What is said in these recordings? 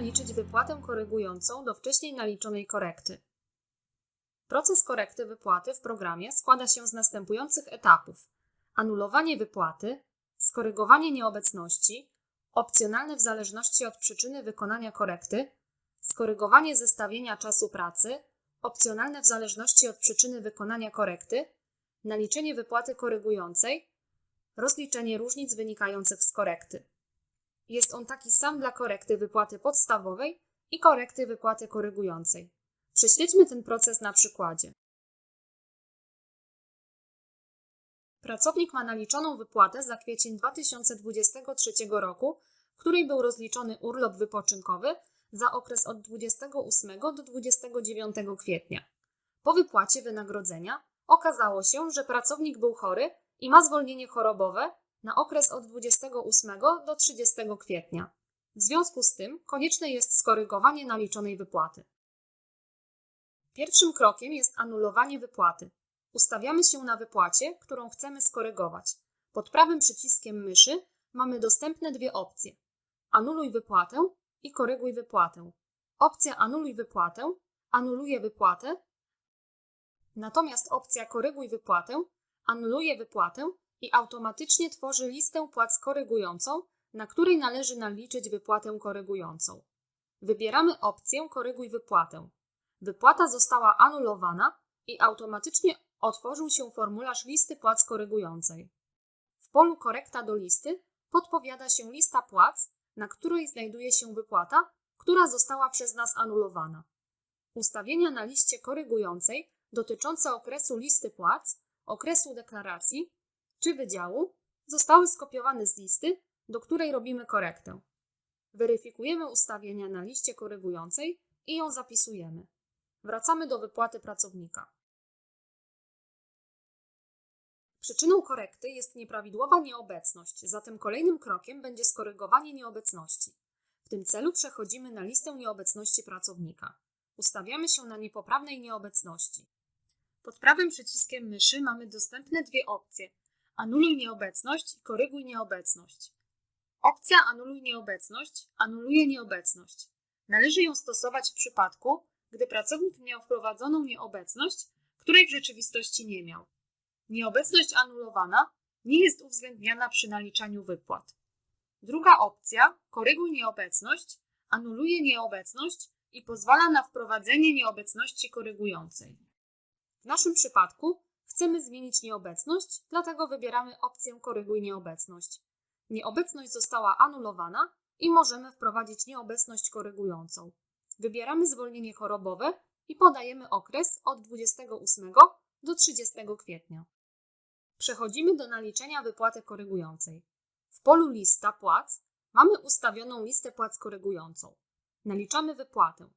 naliczyć wypłatę korygującą do wcześniej naliczonej korekty. Proces korekty wypłaty w programie składa się z następujących etapów: anulowanie wypłaty, skorygowanie nieobecności, opcjonalne w zależności od przyczyny wykonania korekty, skorygowanie zestawienia czasu pracy, opcjonalne w zależności od przyczyny wykonania korekty, naliczenie wypłaty korygującej, rozliczenie różnic wynikających z korekty. Jest on taki sam dla korekty wypłaty podstawowej i korekty wypłaty korygującej. Prześledźmy ten proces na przykładzie. Pracownik ma naliczoną wypłatę za kwiecień 2023 roku, w której był rozliczony urlop wypoczynkowy za okres od 28 do 29 kwietnia. Po wypłacie wynagrodzenia okazało się, że pracownik był chory i ma zwolnienie chorobowe na okres od 28 do 30 kwietnia. W związku z tym konieczne jest skorygowanie naliczonej wypłaty. Pierwszym krokiem jest anulowanie wypłaty. Ustawiamy się na wypłacie, którą chcemy skorygować. Pod prawym przyciskiem myszy mamy dostępne dwie opcje: anuluj wypłatę i koryguj wypłatę. Opcja anuluj wypłatę anuluje wypłatę, natomiast opcja koryguj wypłatę anuluje wypłatę i automatycznie tworzy listę płac korygującą, na której należy naliczyć wypłatę korygującą. Wybieramy opcję Koryguj wypłatę. Wypłata została anulowana i automatycznie otworzył się formularz listy płac korygującej. W polu Korekta do listy podpowiada się lista płac, na której znajduje się wypłata, która została przez nas anulowana. Ustawienia na liście korygującej dotyczące okresu listy płac, okresu deklaracji czy wydziału zostały skopiowane z listy, do której robimy korektę. Weryfikujemy ustawienia na liście korygującej i ją zapisujemy. Wracamy do wypłaty pracownika. Przyczyną korekty jest nieprawidłowa nieobecność, zatem kolejnym krokiem będzie skorygowanie nieobecności. W tym celu przechodzimy na listę nieobecności pracownika. Ustawiamy się na niepoprawnej nieobecności. Pod prawym przyciskiem myszy mamy dostępne dwie opcje: Anuluj nieobecność i koryguj nieobecność. Opcja Anuluj nieobecność anuluje nieobecność. Należy ją stosować w przypadku, gdy pracownik miał wprowadzoną nieobecność, której w rzeczywistości nie miał. Nieobecność anulowana nie jest uwzględniana przy naliczaniu wypłat. Druga opcja, koryguj nieobecność, anuluje nieobecność i pozwala na wprowadzenie nieobecności korygującej. W naszym przypadku chcemy zmienić nieobecność, dlatego wybieramy opcję Koryguj nieobecność. Nieobecność została anulowana i możemy wprowadzić nieobecność korygującą. Wybieramy zwolnienie chorobowe i podajemy okres od 28 do 30 kwietnia. Przechodzimy do naliczenia wypłaty korygującej. W polu Lista płac mamy ustawioną listę płac korygującą. Naliczamy wypłatę.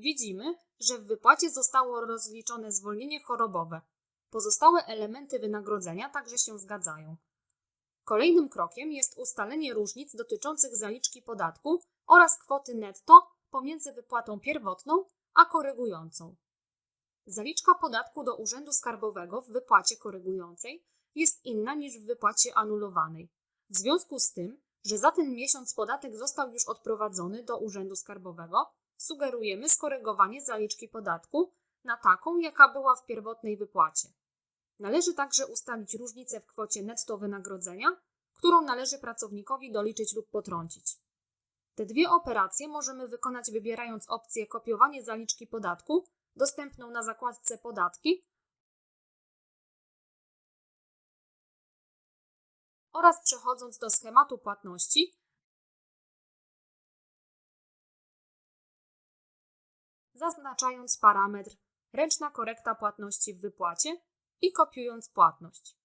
Widzimy, że w wypłacie zostało rozliczone zwolnienie chorobowe. Pozostałe elementy wynagrodzenia także się zgadzają. Kolejnym krokiem jest ustalenie różnic dotyczących zaliczki podatku oraz kwoty netto pomiędzy wypłatą pierwotną a korygującą. Zaliczka podatku do Urzędu Skarbowego w wypłacie korygującej jest inna niż w wypłacie anulowanej. W związku z tym, że za ten miesiąc podatek został już odprowadzony do Urzędu Skarbowego, sugerujemy skorygowanie zaliczki podatku na taką, jaka była w pierwotnej wypłacie. Należy także ustalić różnicę w kwocie netto wynagrodzenia, którą należy pracownikowi doliczyć lub potrącić. Te dwie operacje możemy wykonać wybierając opcję kopiowanie zaliczki podatku dostępną na zakładce Podatki oraz przechodząc do schematu płatności, zaznaczając parametr ręczna korekta płatności w wypłacie i kopiując płatność.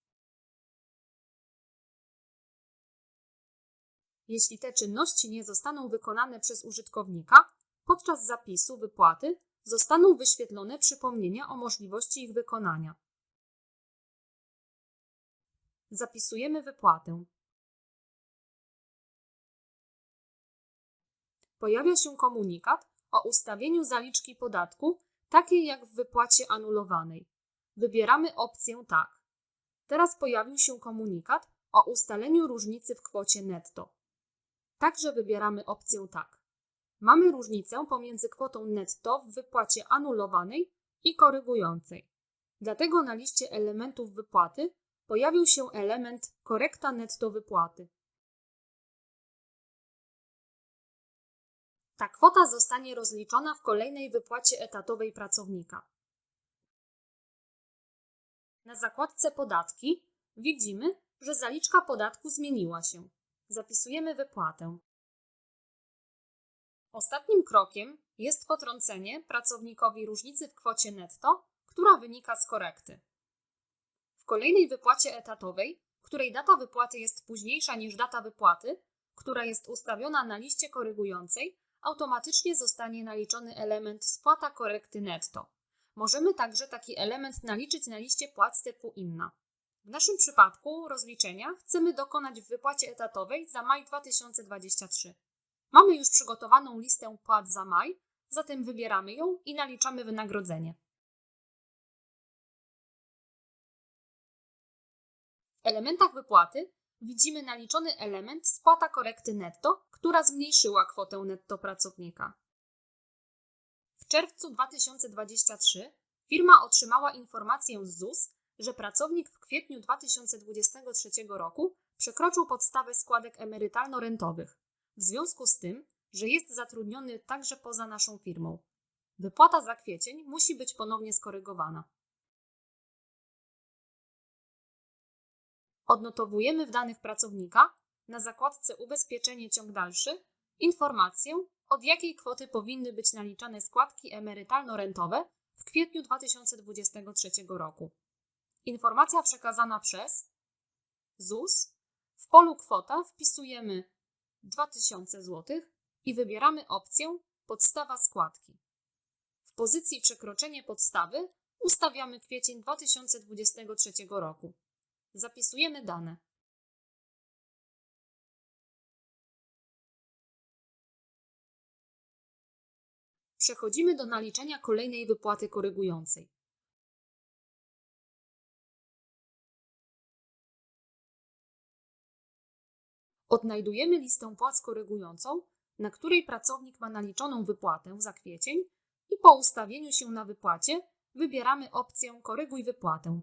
Jeśli te czynności nie zostaną wykonane przez użytkownika, podczas zapisu wypłaty zostaną wyświetlone przypomnienia o możliwości ich wykonania. Zapisujemy wypłatę. Pojawia się komunikat o ustawieniu zaliczki podatku takiej jak w wypłacie anulowanej. Wybieramy opcję Tak. Teraz pojawił się komunikat o ustaleniu różnicy w kwocie netto. Także wybieramy opcję tak. Mamy różnicę pomiędzy kwotą netto w wypłacie anulowanej i korygującej. Dlatego na liście elementów wypłaty pojawił się element korekta netto wypłaty. Ta kwota zostanie rozliczona w kolejnej wypłacie etatowej pracownika. Na zakładce Podatki widzimy, że zaliczka podatku zmieniła się. Zapisujemy wypłatę. Ostatnim krokiem jest potrącenie pracownikowi różnicy w kwocie netto, która wynika z korekty. W kolejnej wypłacie etatowej, której data wypłaty jest późniejsza niż data wypłaty, która jest ustawiona na liście korygującej, automatycznie zostanie naliczony element spłata korekty netto. Możemy także taki element naliczyć na liście płac typu inna. W naszym przypadku rozliczenia chcemy dokonać w wypłacie etatowej za maj 2023. Mamy już przygotowaną listę płac za maj, zatem wybieramy ją i naliczamy wynagrodzenie. W elementach wypłaty widzimy naliczony element spłata korekty netto, która zmniejszyła kwotę netto pracownika. W czerwcu 2023 firma otrzymała informację z ZUS, że pracownik w kwietniu 2023 roku przekroczył podstawę składek emerytalno-rentowych, w związku z tym, że jest zatrudniony także poza naszą firmą. Wypłata za kwiecień musi być ponownie skorygowana. Odnotowujemy w danych pracownika na zakładce Ubezpieczenie ciąg dalszy informację, od jakiej kwoty powinny być naliczane składki emerytalno-rentowe w kwietniu 2023 roku. Informacja przekazana przez ZUS. W polu kwota wpisujemy 2000 zł i wybieramy opcję Podstawa składki. W pozycji Przekroczenie podstawy ustawiamy kwiecień 2023 roku. Zapisujemy dane. Przechodzimy do naliczenia kolejnej wypłaty korygującej. Odnajdujemy listę płac korygującą, na której pracownik ma naliczoną wypłatę za kwiecień i po ustawieniu się na wypłacie wybieramy opcję Koryguj wypłatę.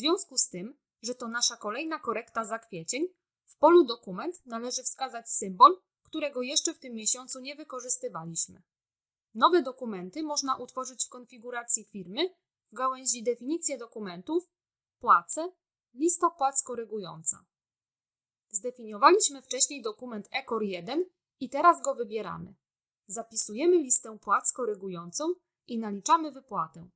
Związku z tym, że to nasza kolejna korekta za kwiecień, w polu dokument należy wskazać symbol, którego jeszcze w tym miesiącu nie wykorzystywaliśmy. Nowe dokumenty można utworzyć w konfiguracji firmy w gałęzi Definicje dokumentów, Płace, Lista płac korygująca. Zdefiniowaliśmy wcześniej dokument ECOR 1 i teraz go wybieramy. Zapisujemy listę płac korygującą i naliczamy wypłatę.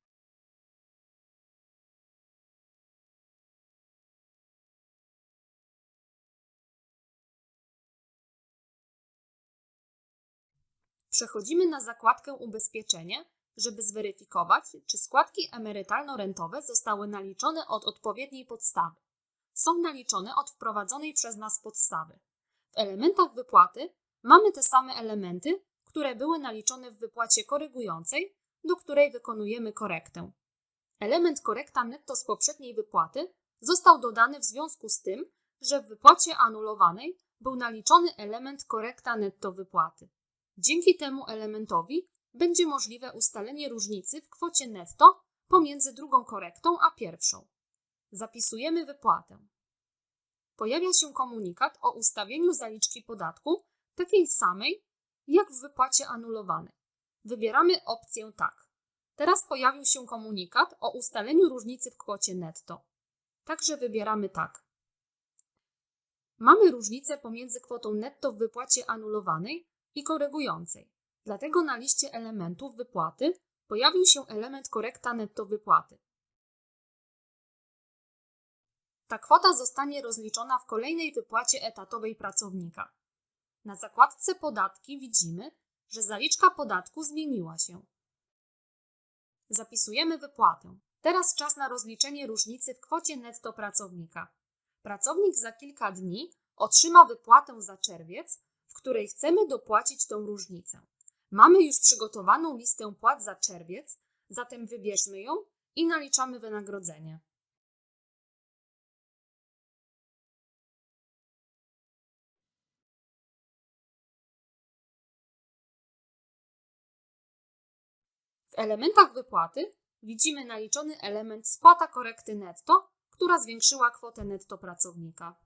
Przechodzimy na zakładkę Ubezpieczenie, żeby zweryfikować, czy składki emerytalno-rentowe zostały naliczone od odpowiedniej podstawy. Są naliczone od wprowadzonej przez nas podstawy. W elementach wypłaty mamy te same elementy, które były naliczone w wypłacie korygującej, do której wykonujemy korektę. Element korekta netto z poprzedniej wypłaty został dodany w związku z tym, że w wypłacie anulowanej był naliczony element korekta netto wypłaty. Dzięki temu elementowi będzie możliwe ustalenie różnicy w kwocie netto pomiędzy drugą korektą a pierwszą. Zapisujemy wypłatę. Pojawia się komunikat o ustawieniu zaliczki podatku takiej samej jak w wypłacie anulowanej. Wybieramy opcję tak. Teraz pojawił się komunikat o ustaleniu różnicy w kwocie netto. Także wybieramy tak. Mamy różnicę pomiędzy kwotą netto w wypłacie anulowanej i korygującej. Dlatego na liście elementów wypłaty pojawił się element korekta netto wypłaty. Ta kwota zostanie rozliczona w kolejnej wypłacie etatowej pracownika. Na zakładce podatki widzimy, że zaliczka podatku zmieniła się. Zapisujemy wypłatę. Teraz czas na rozliczenie różnicy w kwocie netto pracownika. Pracownik za kilka dni otrzyma wypłatę za czerwiec, w której chcemy dopłacić tą różnicę. Mamy już przygotowaną listę płac za czerwiec, Zatem wybierzmy ją i naliczamy wynagrodzenie. W elementach wypłaty widzimy naliczony element spłata korekty netto, która zwiększyła kwotę netto pracownika.